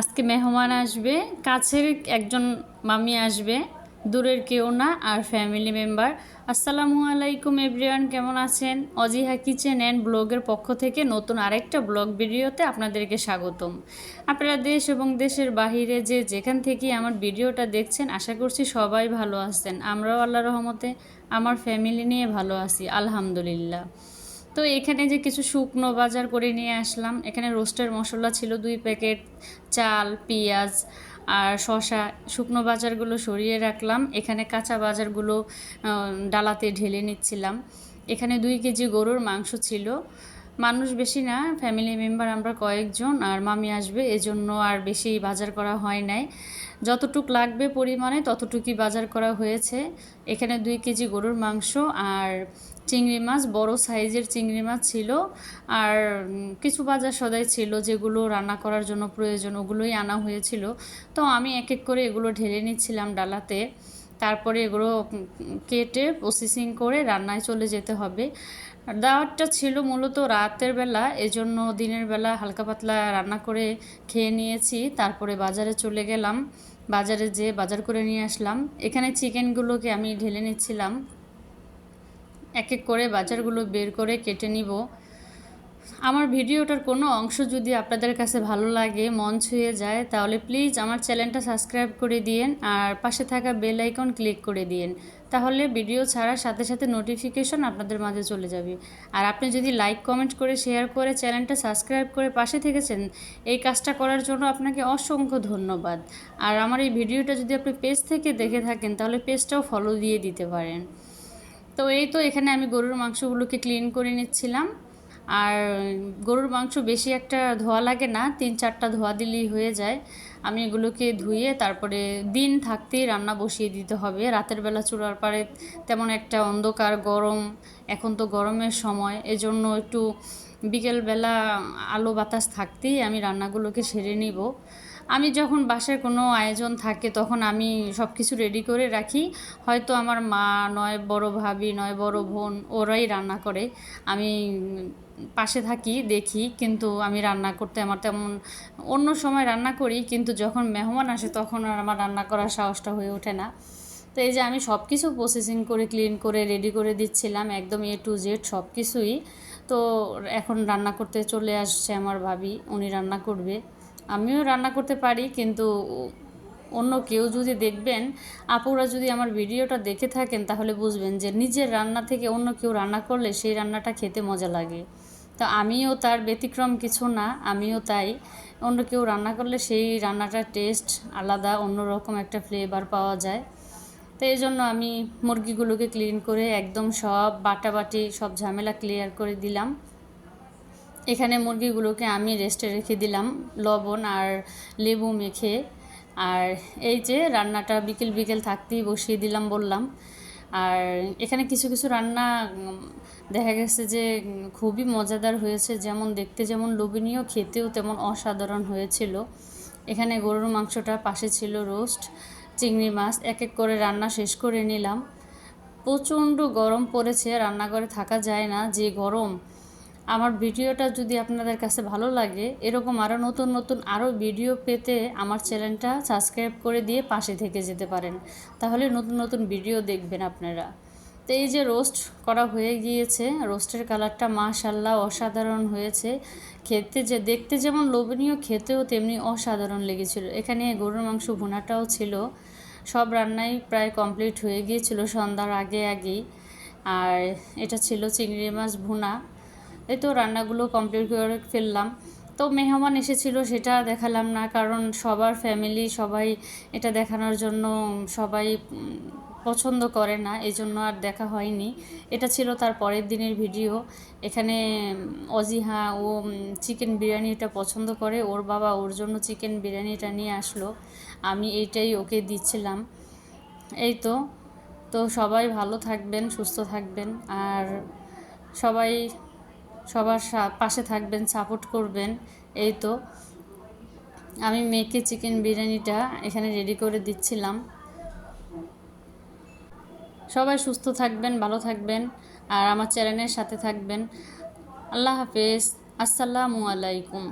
আজকে মেহমান আসবে, কাছের একজন মামি আসবে, দূরের কেউ না, আর ফ্যামিলি মেম্বার আসসালামু আলাইকুম এভরিওয়ান কেমন আছেন? অজিহা কিচেন অ্যান্ড ব্লগের পক্ষ থেকে নতুন আরেকটা ব্লগ ভিডিওতে আপনাদেরকে স্বাগতম। আপনারা দেশ এবং দেশের বাহিরে যে যেখান থেকে আমার ভিডিওটা দেখছেন, আশা করছি সবাই ভালো আছেন। আমরাও আল্লাহ রহমতে, আমার ফ্যামিলি নিয়ে ভালো আছি, আলহামদুলিল্লাহ। তো এখানে যে কিছু শুকনো বাজার করে নিয়ে আসলাম, এখানে রোস্টের মশলা ছিল দুই প্যাকেট, চাল, পেঁয়াজ আর শশা শুকনো বাজারগুলো সরিয়ে রাখলাম। এখানে কাঁচা বাজারগুলো ডালাতে ঢেলে নিচ্ছিলাম। এখানে দুই কেজি গরুর মাংস ছিল। মানুষ বেশি না ফ্যামিলি মেম্বার আমরা কয়েকজন আর মামি আসবে, এজন্য আর বেশি বাজার করা হয় নাই। যতটুক লাগবে পরিমাণে ততটুকুই বাজার করা হয়েছে। এখানে দুই কেজি গরুর মাংস আর চিংড়ি মাছ, বড় সাইজের চিংড়ি মাছ ছিল। আর কিছু বাজার সদাই ছিল যেগুলো রান্না করার জন্য প্রয়োজন, ওগুলোই আনা হয়েছিল। তো আমি এক এক করে এগুলো ঢেলে নিচ্ছিলাম ডালাতে। তারপরে এগুলো কেটে প্রসেসিং করে রান্নায় চলে যেতে হবে। দাওয়াতটা ছিল মূলত রাতের বেলা, এজন্য দিনের বেলা হালকা পাতলা রান্না করে খেয়ে নিয়েছি। তারপরে বাজারে চলে গেলাম। বাজারে যেয়ে বাজার করে নিয়ে আসলাম। এখানে চিকেনগুলোকে আমি ঢেলে নিচ্ছিলাম। এক এক করে বাজারগুলো বের করে কেটে নিব। আমার ভিডিওটার কোনো অংশ যদি আপনাদের কাছে ভালো লাগে, মন ছুঁয়ে যায়, তাহলে প্লিজ আমার চ্যানেলটা সাবস্ক্রাইব করে দিয়েন আর পাশে থাকা বেল আইকন ক্লিক করে দিয়েন। তাহলে ভিডিও ছাড়ার সাথে সাথে নোটিফিকেশন আপনাদের মাঝে চলে যাবে। আর আপনি যদি লাইক, কমেন্ট করে, শেয়ার করে চ্যানেলটা সাবস্ক্রাইব করে পাশে থেকেছেন, এই কাজটা করার জন্য আপনাকে অসংখ্য ধন্যবাদ। আর আমার এই ভিডিওটা যদি আপনি পেজ থেকে দেখে থাকেন, তাহলে পেজটাও ফলো দিয়ে দিতে পারেন। তো এই তো এখানে আমি গরুর মাংসগুলোকে ক্লিন করে নিচ্ছিলাম। আর গরুর মাংস বেশি একটা ধোয়া লাগে না, তিন চারটা ধোয়া দিলেই হয়ে যায়। আমি এগুলোকে ধুয়ে তারপরে দিন থাকতেই রান্না বসিয়ে দিতে হবে। রাতের বেলা চূড়ার পারে তেমন একটা অন্ধকার, গরম, এখন তো গরমের সময়, এজন্য একটু বিকেলবেলা আলো বাতাস থাকতেই আমি রান্নাগুলোকে সেরে নিব। আমি যখন বাসায় কোনো আয়োজন থাকে, তখন আমি সব কিছু রেডি করে রাখি। হয়তো আমার মা নয়, বড় ভাবি নয়, বড় বোন, ওরাই রান্না করে। আমি পাশে থাকি, দেখি, কিন্তু আমি রান্না করতে আমার তেমন অন্য সময় রান্না করি, কিন্তু যখন মেহমান আসে, তখন আর আমার রান্না করার সাহসটা হয়ে ওঠে না। তো এই যে আমি সব কিছু প্রসেসিং করে ক্লিন করে রেডি করে দিচ্ছিলাম, একদম এ টু জেড সব কিছুই তো এখন রান্না করতে চলে আসছে আমার ভাবি, উনি রান্না করবে। আমিও রান্না করতে পারি, কিন্তু অন্য কেউ যদি দেখবেন, আপুরা যদি আমার ভিডিওটা দেখে থাকেন, তাহলে বুঝবেন যে নিজের রান্না থেকে অন্য কেউ রান্না করলে সেই রান্নাটা খেতে মজা লাগে। তো আমিও তার ব্যতিক্রম কিছু না, আমিও তাই। অন্য কেউ রান্না করলে সেই রান্নাটার টেস্ট আলাদা, অন্যরকম একটা ফ্লেভার পাওয়া যায়। তো এই জন্য আমি মুরগিগুলোকে ক্লিন করে একদম সব বাটাবাটি, সব ঝামেলা ক্লিয়ার করে দিলাম। এখানে মুরগিগুলোকে আমি রেস্টে রেখে দিলাম, লবণ আর লেবু মেখে। আর এই যে রান্নাটা বিকেল বিকেল থাকতেই বসিয়ে দিলাম বললাম। আর এখানে কিছু কিছু রান্না দেখা গেছে যে, খুবই মজাদার হয়েছে। যেমন দেখতে যেমন লোভনীয়, খেতেও তেমন অসাধারণ হয়েছিল। এখানে গরুর মাংসটা পাশে ছিল রোস্ট, চিংড়ি মাছ, এক এক করে রান্না শেষ করে নিলাম। প্রচণ্ড গরম পড়েছে, রান্নাঘরে থাকা যায় না। যে গরম আমার ভিডিওটা যদি আপনাদের কাছে ভালো লাগে, এরকম আরও নতুন নতুন আরও ভিডিও পেতে আমার চ্যানেলটা সাবস্ক্রাইব করে দিয়ে পাশে থেকে যেতে পারেন। তাহলে নতুন নতুন ভিডিও দেখবেন আপনারা। তো এই যে রোস্ট করা হয়ে গিয়েছে, রোস্টের কালারটা মাশাল্লাহ অসাধারণ হয়েছে। খেতে যে, দেখতে যেমন লোভনীয়, খেতেও তেমনি অসাধারণ লেগেছিল। এখানে গরুর মাংস ভুনাটাও ছিল। সব রান্নাই প্রায় কমপ্লিট হয়ে গিয়েছিল সন্ধ্যার আগে আগেই। আর এটা ছিল চিংড়ি মাছ ভুনা। এই তো রান্নাগুলো কমপ্লিট করে ফেললাম। তো মেহমান এসেছিল, সেটা দেখালাম না, কারণ সবার ফ্যামিলি সবাই এটা দেখানোর জন্য সবাই পছন্দ করে না, এই জন্য আর দেখা হয়নি। এটা ছিল তার পরের দিনের ভিডিও এখানে অজিহা ও চিকেন বিরিয়ানিটা পছন্দ করে, ওর বাবা ওর জন্য চিকেন বিরিয়ানিটা নিয়ে আসলো। আমি এইটাই ওকে দিচ্ছিলাম। এই তো তো সবাই ভালো থাকবেন, সুস্থ থাকবেন, আর সবাই সবার পাশে থাকবেন সাপোর্ট করবেন, এই তো। আমি মেয়েকে চিকেন বিরিয়ানিটা এখানে রেডি করে দিচ্ছিলাম। সবাই সুস্থ থাকবেন, ভালো থাকবেন, আর আমার চ্যানেলের সাথে থাকবেন। আল্লাহ হাফেজ। আসসালামু আলাইকুম।